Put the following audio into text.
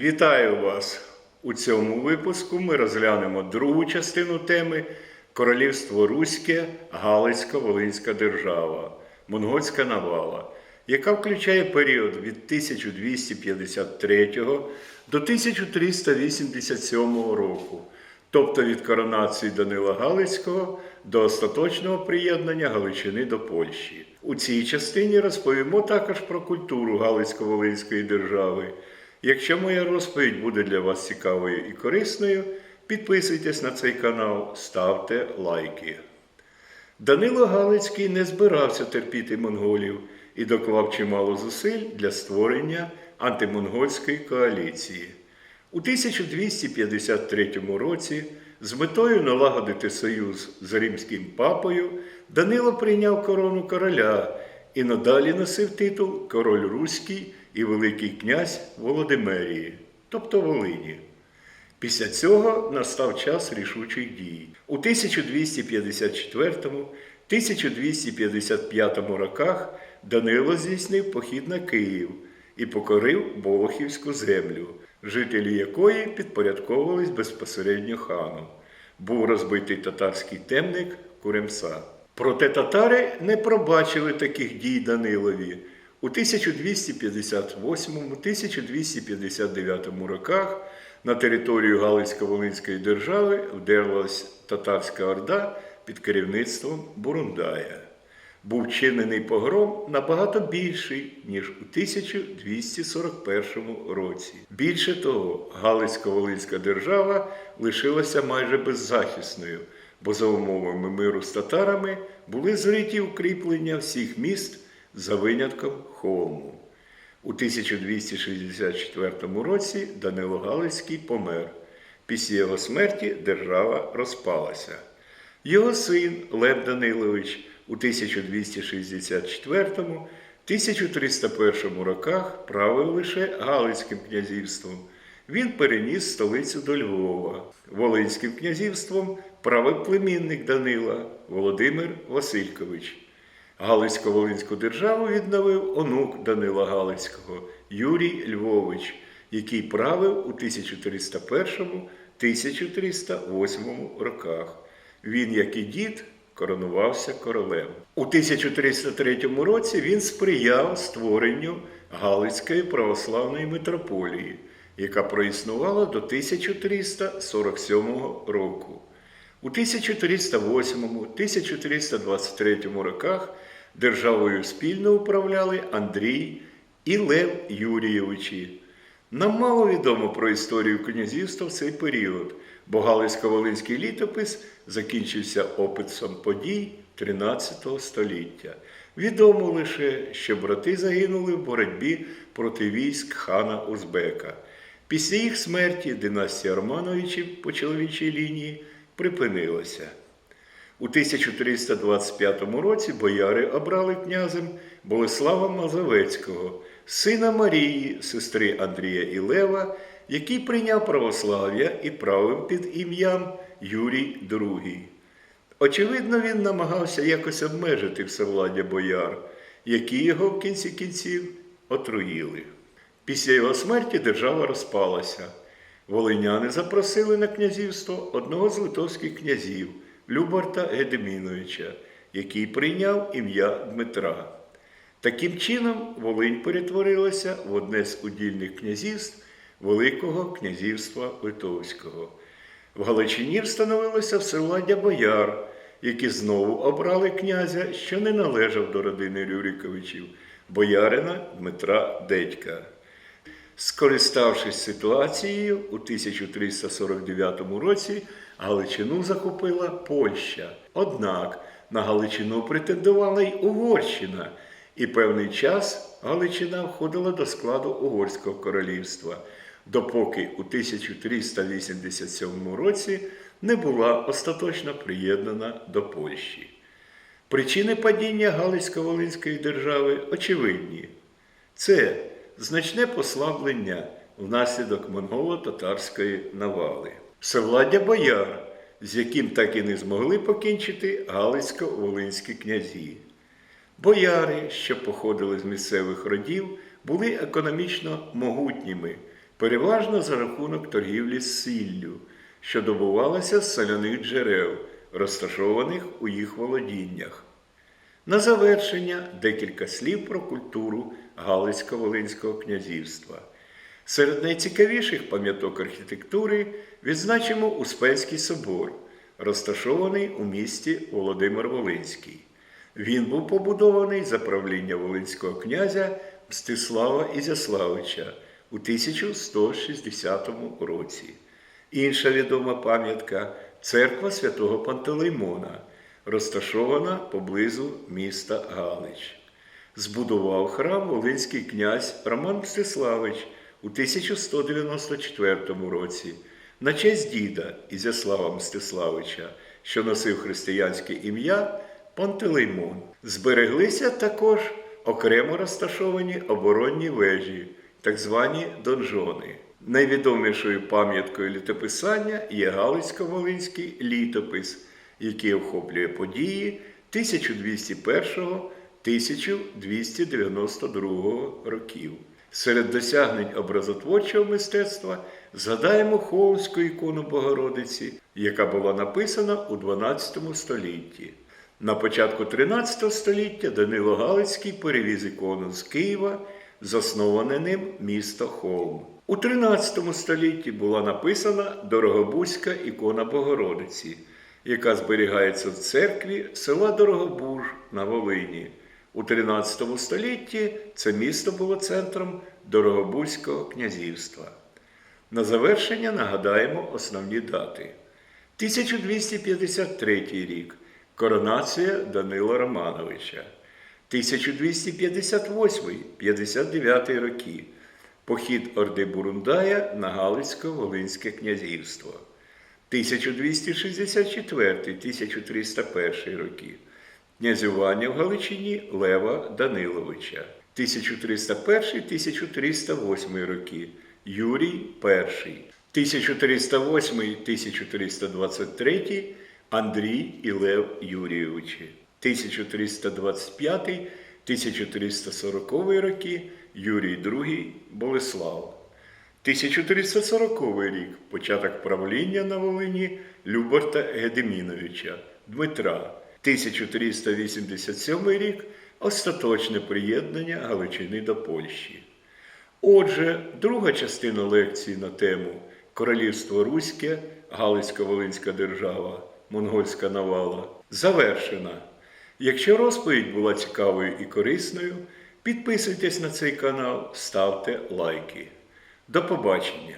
Вітаю вас! У цьому випуску ми розглянемо другу частину теми Королівство Руське, Галицько-Волинська держава, Монгольська навала, яка включає період від 1253 до 1387 року, тобто від коронації Данила Галицького до остаточного приєднання Галичини до Польщі. У цій частині розповімо також про культуру Галицько-Волинської держави. Якщо моя розповідь буде для вас цікавою і корисною, підписуйтесь на цей канал, ставте лайки. Данило Галицький не збирався терпіти монголів і доклав чимало зусиль для створення антимонгольської коаліції. У 1253 році з метою налагодити союз з римським папою Данило прийняв корону короля і надалі носив титул Король Руський і Великий князь Володимирії, тобто Волині. Після цього настав час рішучих дій. У 1254-1255 роках Данило здійснив похід на Київ і покорив Болохівську землю, жителі якої підпорядковувались безпосередньо хану. Був розбитий татарський темник Куремса. Проте татари не пробачили таких дій Данилові. У 1258-1259 роках на територію Галицько-Волинської держави вдерлась татарська орда під керівництвом Бурундая. Був чинений погром набагато більший, ніж у 1241 році. Більше того, Галицько-Волинська держава лишилася майже беззахисною, бо за умовами миру з татарами були зриті укріплення всіх міст за винятком Холму. У 1264 році Данило Галицький помер. Після його смерті держава розпалася. Його син Лев Данилович у 1264-1301 роках правив лише Галицьким князівством. Він переніс столицю до Львова. Волинським князівством правив племінник Данила Володимир Василькович. Галицько-Волинську державу відновив онук Данила Галицького Юрій Львович, який правив у 1301-1308 роках. Він, як і дід, коронувався королем. У 1303 році він сприяв створенню Галицької православної митрополії, яка проіснувала до 1347 року. У 1308-1323 роках державою спільно управляли Андрій і Лев Юрійовичі. Нам мало відомо про історію князівства в цей період, бо Галицько-Волинський літопис закінчився описом подій 13 століття. Відомо лише, що брати загинули в боротьбі проти військ хана Узбека. Після їх смерті династія Романовичів по чоловічій лінії припинилася. У 1325 році бояри обрали князем Болеслава Мазовецького, сина Марії, сестри Андрія і Лева, який прийняв православ'я і правив під ім'ям Юрій II. Очевидно, він намагався якось обмежити всевладдя бояр, які його в кінці кінців отруїли. Після його смерті держава розпалася. Волиняни запросили на князівство одного з литовських князів Любарта Гедеміновича, який прийняв ім'я Дмитра. Таким чином, Волинь перетворилася в одне з удільних князівств Великого князівства Литовського. В Галичині встановилося всевладдя бояр, які знову обрали князя, що не належав до родини Рюриковичів, боярина Дмитра Дедька. Скориставшись ситуацією, у 1349 році Галичину захопила Польща. Однак на Галичину претендувала й Угорщина, і певний час Галичина входила до складу Угорського королівства, допоки у 1387 році не була остаточно приєднана до Польщі. Причини падіння Галицько-Волинської держави очевидні. Це значне послаблення внаслідок монголо-татарської навали. Всевладдя бояр, з яким так і не змогли покінчити Галицько-Волинські князі. Бояри, що походили з місцевих родів, були економічно могутніми, переважно за рахунок торгівлі з сіллю, що добувалася з соляних джерел, розташованих у їх володіннях. На завершення декілька слів про культуру Галицько-Волинського князівства. Серед найцікавіших пам'яток архітектури відзначимо Успенський собор, розташований у місті Володимир Волинський. Він був побудований за правління Волинського князя Мстислава Ізяславича у 1160 році. Інша відома пам'ятка церква святого Пантелеймона, розташована поблизу міста Галич. Збудував храм Волинський князь Роман Мстиславич у 1194 році на честь діда Ізяслава Мстиславича, що носив християнське ім'я Пантелеймон. Збереглися також окремо розташовані оборонні вежі, так звані донжони. Найвідомішою пам'яткою літописання є Галицько-Волинський літопис, який охоплює події 1201-1292 років. Серед досягнень образотворчого мистецтва згадаємо Холмську ікону Богородиці, яка була написана у 12 столітті. На початку 13 століття Данило Галицький перевіз ікону з Києва, засноване ним місто Холм. У 13 столітті була написана Дорогобузька ікона Богородиці, яка зберігається в церкві села Дорогобуж на Волині. У 13 столітті це місто було центром Дорогобузького князівства. На завершення нагадаємо основні дати. 1253 рік коронація Данила Романовича. 1258-59 роки похід Орди Бурундая на Галицько-Волинське князівство. 1264-1301 роки князювання в Галичині Лева Даниловича. 1301-1308 роки Юрій І. 1308-1323 Андрій і Лев Юрійовичі. 1325-1340 роки Юрій II Болеслав. 1340 рік початок правління на Волині Любарта Гедеміновича Дмитра. 1387 рік остаточне приєднання Галичини до Польщі. Отже, друга частина лекції на тему Королівство Руське, Галицько-Волинська держава, Монгольська навала завершена. Якщо розповідь була цікавою і корисною, підписуйтесь на цей канал, ставте лайки. До побачення!